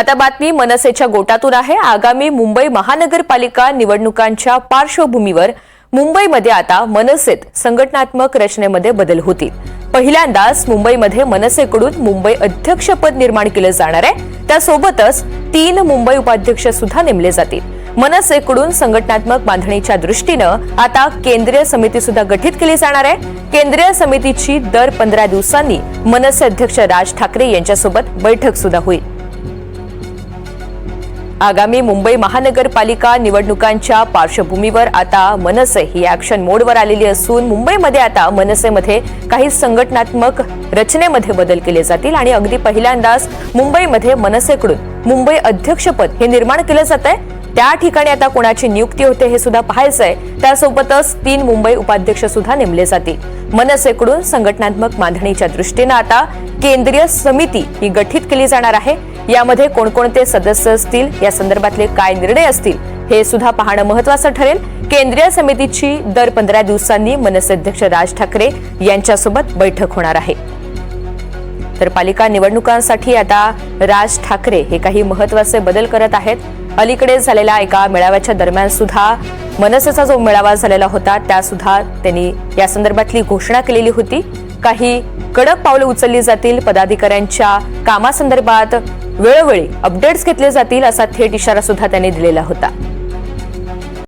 आता बातमी मनसेच्या गोटातून आहे. आगामी मुंबई महानगरपालिका निवडणुकांच्या पार्श्वभूमीवर मुंबईमध्ये आता मनसेत संघटनात्मक रचनेमध्ये बदल होतील. पहिल्यांदाच मुंबईमध्ये मनसेकडून मुंबई अध्यक्षपद निर्माण केलं जाणार आहे. त्यासोबतच तीन मुंबई उपाध्यक्ष सुद्धा नेमले जातील. मनसेकडून संघटनात्मक बांधणीच्या दृष्टीनं आता केंद्रीय समिती सुद्धा गठीत केली जाणार आहे. केंद्रीय समितीची दर पंधरा दिवसांनी मनसे अध्यक्ष राज ठाकरे यांच्यासोबत बैठक सुद्धा होईल. आगामी मुंबई महानगरपालिका निवडणुकांच्या पार्श्वभूमीवर आता मनसे ही ऍक्शन मोडवर आलेली असून मुंबईमध्ये आता मनसेमध्ये काही संघटनात्मक रचनेमध्ये बदल केले जातील आणि अगदी पहिल्यांदाच मुंबईमध्ये मनसेकडून मुंबई अध्यक्षपद हे निर्माण केलं जात आहे. त्या ठिकाणी आता कोणाची नियुक्ती होते हे सुद्धा पाहायचं आहे. त्यासोबतच तीन मुंबई उपाध्यक्ष सुद्धा नेमले जातील. मनसेकडून संघटनात्मक बांधणीच्या दृष्टीनं आता केंद्रीय समिती ही गठीत केली जाणार आहे. यामध्ये कोणकोणते सदस्य असतील या संदर्भातले काय निर्णय असतील हे सुद्धा पाहणं महत्वाचं ठरेल. केंद्रीय समितीची दर पंधरा दिवसांनी मनसे अध्यक्ष राज ठाकरे यांच्यासोबत बैठक होणार आहे. तर पालिका निवडणुकांसाठी आता राज ठाकरे हे काही महत्त्वाचे बदल करत आहेत. अलीकडे झालेल्या एका मेळाव्याच्या दरम्यान सुद्धा मनसेचा जो मेळावा झालेला होता त्या सुद्धा त्यांनी या संदर्भातली घोषणा केलेली होती. काही कडक पावलं उचलली जातील. पदाधिकाऱ्यांच्या कामासंदर्भात वेळोवेळी अपडेट्स घेतले जातील असा थेट इशारा सुद्धा त्यांनी दिलेला होता.